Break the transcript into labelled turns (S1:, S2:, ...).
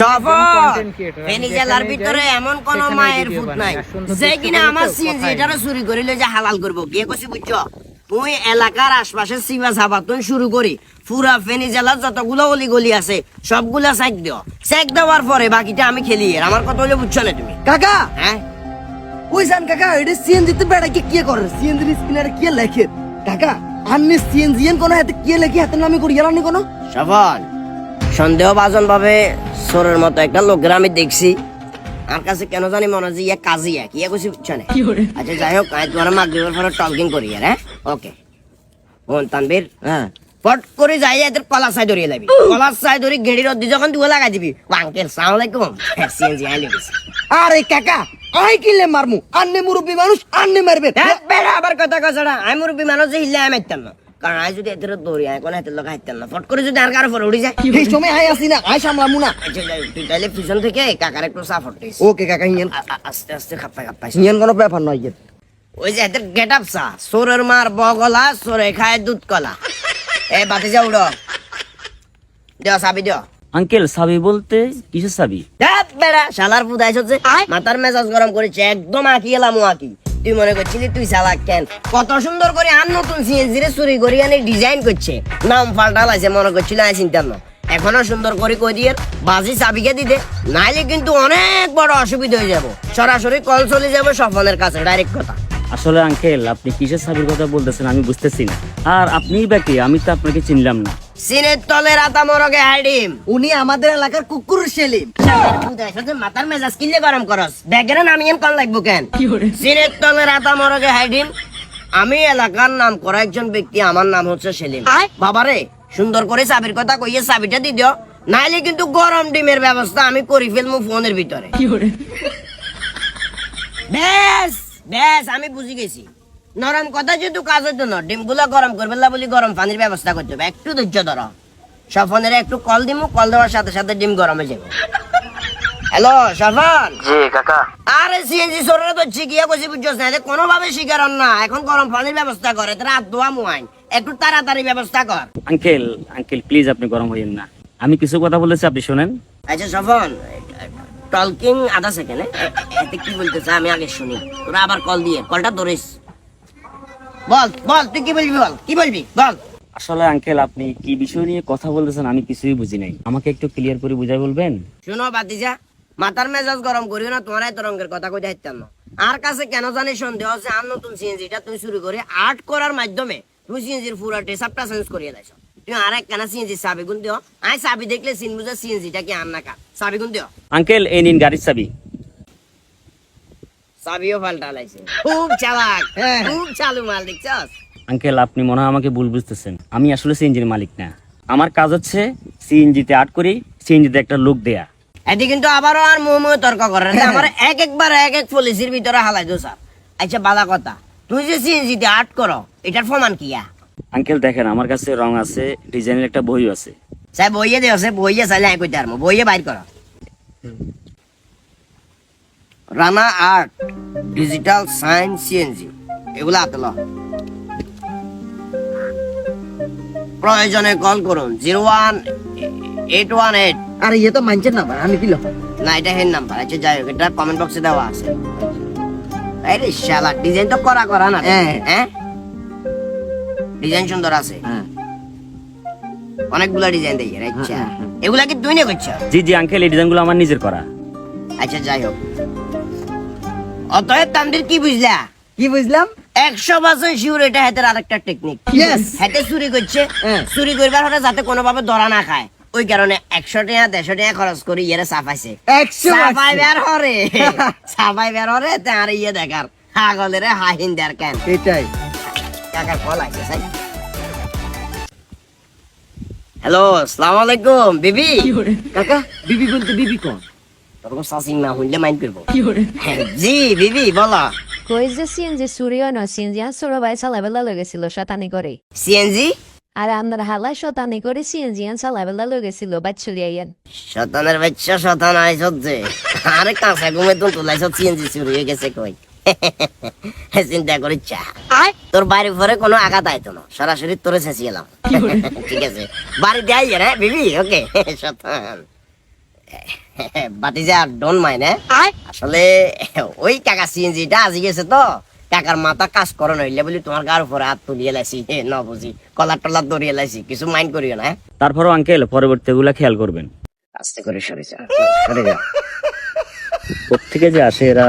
S1: সফল ফেনী জেলার ভিতরে এমন কোন মায়ের ফুট নাই। যে কিনা আমার সিএনজি এটারও চুরি করি যে হালাল করব। বিয়ে করছি বুঝছ? তুই এলাকার আশপাশে সিবা সাবা তুই শুরু করি। পুরা ফেনী জেলার যতগুলো অলি গলি আছে সবগুলা চেক দিও। চেক দেওয়ার পরে বাকিটা আমি খেলি। আমার কথা হলে বুঝছ না তুমি?
S2: কাকা!
S1: হ্যাঁ?
S2: ওই জান কাকা এটা সিএনজি তে বেড়া কি কি করে? সিএনজি স্ক্রিনারে কি লেখে? কাকা আন্নি সিএনজি এন কোন হাতে কি লেখি? হাতে নামি করি এলানি কোন?
S1: সফল। সন্দেহভাজন ভাবে সোরের মতো একটা লোকের আমি দেখছি। আমার কাছে কেন জানি মনে হয় যে ইয়ে কাজই এক ইয়ে কইছি বুঝছ না? আচ্ছা যাই হোক আমি তোমার মাগরিবের পরে টলকিং করি আর হ্যাঁ? ওকে বোন তানবীর
S2: হ্যাঁ।
S1: ফট করে যাই এদের কলা সাই ধরিয়ে লাবি। কলা সাই ধরি গেড়ির অদ্দি যখন তুই লাগাই দিবি আঙ্কেল সালাম আলাইকুম। সিএনজি আইলে
S2: আরে কাকা আই কিলে মারমু? আন্নে মুরব্বী মানুষ আন্নে মারবে।
S1: হ্যাঁ, বেড়া আবার কথা কছড়া আমি মুরব্বী মানুষ হিলে আমি না। কারণ আমি যদি এদের দৌড়ি আমি কোনো হাতের লোক না। ফট করে যদি আর কারও পরে উঠে যায়।
S2: এই সময় আই আসি না আই সামলামু না।
S1: আচ্ছা তুই তাহলে পিছন থেকে কাকার একটু সাপোর্ট
S2: ওকে কাকা হিয়েন।
S1: আস্তে আস্তে খাপ্পা খাপ্পা
S2: হিয়েন কোনো ব্যাপার নয়
S1: ওই যে এদের গেট আপ সা সোরের মার বগলা সোরে খায় দুধ কলা এ বাতি যা উড়ো। দেও সাবি দেও
S3: আঙ্কেল সাবি বলতে কিসের সাবি
S1: বেড়া শালার পুদাইছ যে মাথার মেজাজ গরম করেছে একদম আঁকি এলাম আঁকি। তুই মনে করছিলি, তুই চালাক কেন? কত সুন্দর করে আর নতুন সিএনজি রে চুরি করি আনি ডিজাইন করছে। নাম পাল্টা লাইছে মনে করছিল আমি চিন্তা না। এখনও সুন্দর করে কই দিয়ে বাজি চাবিকে দিতে, নাইলে কিন্তু অনেক বড় অসুবিধা হয়ে যাব। সরাসরি কল চলে যাবে সফলের কাছে ডাইরেক্ট কথা।
S3: আসলে আঙ্কেল আপনি কিসের সাবির কথা বলতেছেন আমি বুঝতেছি না। আর আপনিই বা আমি তো আপনাকে চিনলাম না।
S1: সিনের তলে রাতা মরগে হাইডিম।
S2: উনি আমাদের এলাকার কুকুর সেলিম।
S1: মাথার মেজাজ কিনলে গরম করস। ব্যাগের নাম এম কল লাগবো কেন? সিনের তলে রাতা মরগে হাইডিম। আমি এলাকার নাম করা একজন ব্যক্তি আমার নাম হচ্ছে সেলিম। বাবারে সুন্দর করে চাবির কথা কইয়ে চাবিটা দি দিও। নাইলে কিন্তু গরম ডিমের ব্যবস্থা আমি করি ফেলব ফোনের ভিতরে। ব্যাস ব্যাস আমি বুঝি গেছি। নরম কথা যেহেতু কাজ হইতো না ডিমগুলো গরম করবে না বলি গরম পানির ব্যবস্থা করতে হবে। একটু ধৈর্য ধরো। সফনের একটু কল দিমু কল দেওয়ার সাথে সাথে ডিম গরম হয়ে যাবে। হ্যালো সফন?
S4: জি কাকা।
S1: আরে সিএনজি সরে তো কইছি বুঝছস না কোনোভাবে শিকার না। এখন গরম পানির ব্যবস্থা করে তোরা ধোয়া মুয়াইন। একটু তাড়াতাড়ি ব্যবস্থা কর।
S3: আঙ্কেল আঙ্কেল প্লিজ আপনি গরম হইয়েন না। আমি কিছু কথা বলেছি আপনি শোনেন।
S1: আচ্ছা সফন টলকিং আধা সেকেন্ডে এতে কি বলতেছে আমি আগে শুনি। তোরা আবার কল দিয়ে কলটা ধরিস। বল বল তুই কি বলবি বল? কি বলবি? বল।
S3: আসলে আঙ্কেল আপনি কি বিষয় নিয়ে কথা বলতেছেন আমি কিছুই বুঝি নাই। আমাকে একটু ক্লিয়ার করে বুঝাই বলবেন?
S1: শুনো বাতিজা মাথার মেজাজ গরম করিও না তোমার এত রঙের কথা কই হাইতাম না। আর কাছে কেন জানি সন্দেহ আছে আর নতুন সিএনজিটা তুই শুরু করে আর্ট করার মাধ্যমে তুই সিএনজির পুরো টেসাপটা চেঞ্জ করিয়ে দিছ তুই আর এক কেনা সিএনজি চাবি গুন দিও। আই চাবি দেখলে চিন বুঝে সিএনজিটা কি আর না কা চাবি গুন দিও।
S3: আঙ্কেল এই নিন গাড়ির চাবি।
S1: চাবিও পাল্টা লাইছে খুব চালাক
S2: হ্যাঁ।
S1: খুব চালু মাল দেখছস?
S3: আঙ্কেল আপনি মনে হয় আমাকে ভুল বুঝতেছেন। আমি আসলে সিএনজির মালিক না। আমার কাজ হচ্ছে সিএনজিতে আট করি সিএনজিতে একটা লোক দেয়া।
S1: এটি কিন্তু আবারও আর মুহ তর্ক করে না। আমার এক একবার এক এক পলিসির ভিতরে হালাই দো স্যার। আচ্ছা বালা কথা। তুই যে সিএনজিতে আর্ট করো এটার প্রমাণ কিয়া
S3: আঙ্কেল দেখেন আমার কাছে রং আছে ডিজাইনের একটা বই আছে।
S1: সাই বইয়ে দেও সে বইয়ে চাইলে আমি কইতে পারব। বইয়ে বাইর করো। Rana art digital science CNG এগুলো আতল প্রয়োজনে কল করুন zero one eight one eight
S2: আরে ইয়ে তো মানছেন না আমি কিলো
S1: না এটা হেন নাম্বার আচ্ছা যাই হোক এটা কমেন্ট বক্সে দেওয়া আছে। আরে শালা ডিজাইন তো করা করা না
S2: হ্যাঁ।
S1: হ্যাঁ? ডিজাইন সুন্দর আছে।
S2: হ্যাঁ।
S1: অনেকগুলা ডিজাইন দেখি আচ্ছা।
S2: হ্যাঁ, হ্যাঁ।
S1: এগুলা কি তুই না করছ?
S3: জি জি আঙ্কেল এই ডিজাইনগুলো আমার নিজের করা।
S1: আচ্ছা যাই হোক। অতএব তামদের কি বুঝলা?
S2: কি বুঝলাম?
S1: একশো পার্সেন্ট শিওর এটা হাতের আরেকটা টেকনিক. হাতে চুরি করছে
S2: হ্যাঁ।
S1: চুরি করবার হলে যাতে কোনোভাবে ধরা না খায়। ওই কারণে একশো টাকা দেড়শো টাকা খরচ করে ইয়ে সাফাইছে। সাফাই বের হরে। সাফাই বের হরে তার ইয়ে দেখার। হাগলের হাহিন দেয়ার কেন?
S2: এটাই।
S1: কাকার কল আছে সাই হ্যালো আসসালামু আলাইকুম বিবি।
S2: কাকা বিবি বলতে বিবি কোন?
S1: তোর সাসিং না হইলে মাইন্ড করব। হ্যাঁ, জি বিবি বলো।
S5: কই যে সিএনজি ন? সিএনজি আর ভাই লেগেছিল শতানি করে।
S1: সিএনজি
S5: আর শতানি করে সিএনজি আর চালাবেলা লেগেছিল বাচ্চুলি আইয়েন
S1: শতানের বাচ্চা শতান আইসত যে আরে কাঁচা ঘুমে তো তুলাইছ সিএনজি চুরি হয়ে গেছে কই? চিন্তা করি চা তোর বাড়ি পরে কোনো আঘাত আইতো না। সরাসরি তোরে ছেঁচি এলাম। ঠিক আছে। বাড়িতে আইয়ে রে বিবি ওকে। শতান বাতিজা ডন মাইনে আসলে ওই কাকা সিএনজিটা আজি গেছে তো। কাকার মাথা কাজ করে নইলে বলি তোমার গার উপরে হাত তুলিয়ে লাইছি হে ন বুঝি। কলার টলার দরিয়ে লাইছি কিছু মাইন্ড করিও না হ্যাঁ?
S3: তারপরও আঙ্কেল পরবর্তী গুলা খেয়াল করবেন।
S1: আস্তে করে সরে যা সরে যা।
S3: কোথেকে যে আসে এরা?